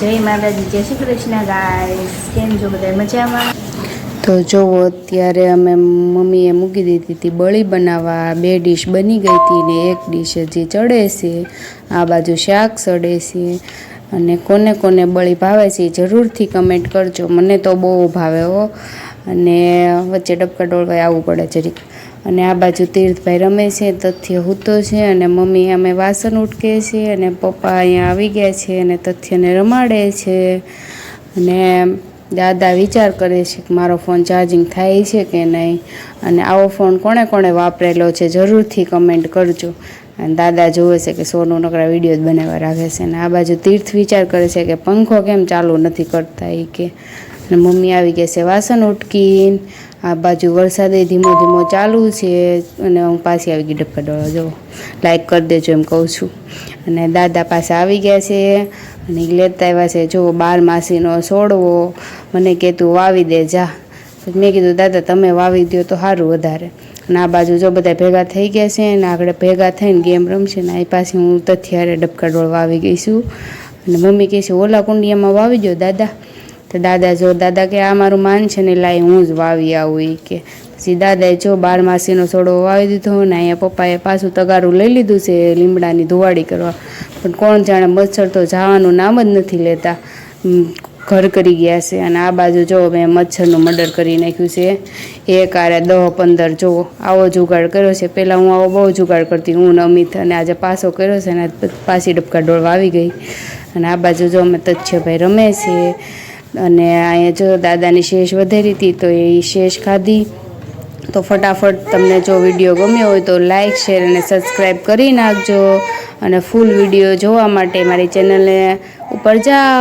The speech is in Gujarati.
જય માતાજી, જય શ્રી કૃષ્ણ ગાઈસ કેમ છો બધા? મજામાં? તો જોવો, અત્યારે અમે મમ્મીએ મૂકી દીધી હતી બળી બનાવવા. બે ડીશ બની ગઈ હતી ને એક ડીશ હજી ચડે છે. આ બાજુ શાક ચડે છે. અને કોને કોને બળી ભાવે છે જરૂરથી કમેન્ટ કરજો. મને તો બહુ ભાવે હો. અને વચ્ચે ડબકા ડોળવાય આવવું પડે જરીક. અને આ બાજુ તીર્થભાઈ રમે છે, તથ્ય હૂતો છે અને મમ્મી અમે વાસણ ઉટકે છે અને પપ્પા અહીંયા આવી ગયા છે અને તથ્યને રમાડે છે. અને દાદા વિચાર કરે છે કે મારો ફોન ચાર્જિંગ થાય છે કે નહીં? અને આવો ફોન કોણે કોણે વાપરેલો છે જરૂરથી કમેન્ટ કરજો. અને દાદા જુએ છે કે સોનું નકરા વીડિયો જ બનાવવા રાખે છે. અને આ બાજુ તીર્થ વિચાર કરે છે કે પંખો કેમ ચાલુ નથી કરતા એ કે અને મમ્મી આવી ગયા છે વાસણ ઉટકીને. આ બાજુ વરસાદે ધીમો ધીમો ચાલુ છે અને હું પાછી આવી ગઈ ડબ્બા ડોળો જો લાઈક કરી દેજો એમ કહું છું. અને દાદા પાસે આવી ગયા છે અને લેતા આવ્યા છે. જો, બાર માસીનો છોડવો મને કે, તું વાવી દે, જા. મેં કીધું, દાદા, તમે વાવી દો તો સારું વધારે. અને આ બાજુ જો બધા ભેગા થઈ ગયા છે અને આગળ ભેગા થઈને ગેમ રમશે ને આ પાસે હું તથ્યારે ડબકા ડોળ વાવી ગઈ છું. અને મમ્મી કહે છે, ઓલા કુંડિયામાં વાવી દો દાદા. તો દાદા, જો દાદા કે આ મારું માન છે ને, લાય હું જ વાવી આવું એ કે. પછી દાદાએ જો બાર માસીનો છોડો વાવી દીધો ને, અહીંયા પપ્પાએ પાછું તગારું લઈ લીધું છે લીમડાની ધુવાડી કરવા. પણ કોણ જાણે મચ્છર તો જવાનું નામ જ નથી લેતા. ઘર કરી ગયા છે. અને આ બાજુ જો મેં મચ્છરનું મર્ડર કરી નાખ્યું છે. એક આરે દહ, પંદર, જો આવો જુગાડ કર્યો છે. પહેલાં હું આવો બહુ જુગાડ કરતી, હું અમિત અને આજે પાછો કર્યો છે ને, પાછી ડબકા ડોળવા આવી ગઈ. અને આ બાજુ જો અમે તથ્યભાઈ રમે છે. અને અહીંયા જો દાદાની શેષ વધારી હતી તો એ શેષ ખાધી. તો ફટાફટ તમને જો વીડિયો ગમ્યો હોય તો લાઇક શેર અને સબસ્ક્રાઈબ કરી નાખજો. અને ફૂલ વીડિયો જોવા માટે મારી ચેનલને ઉપર જાઓ.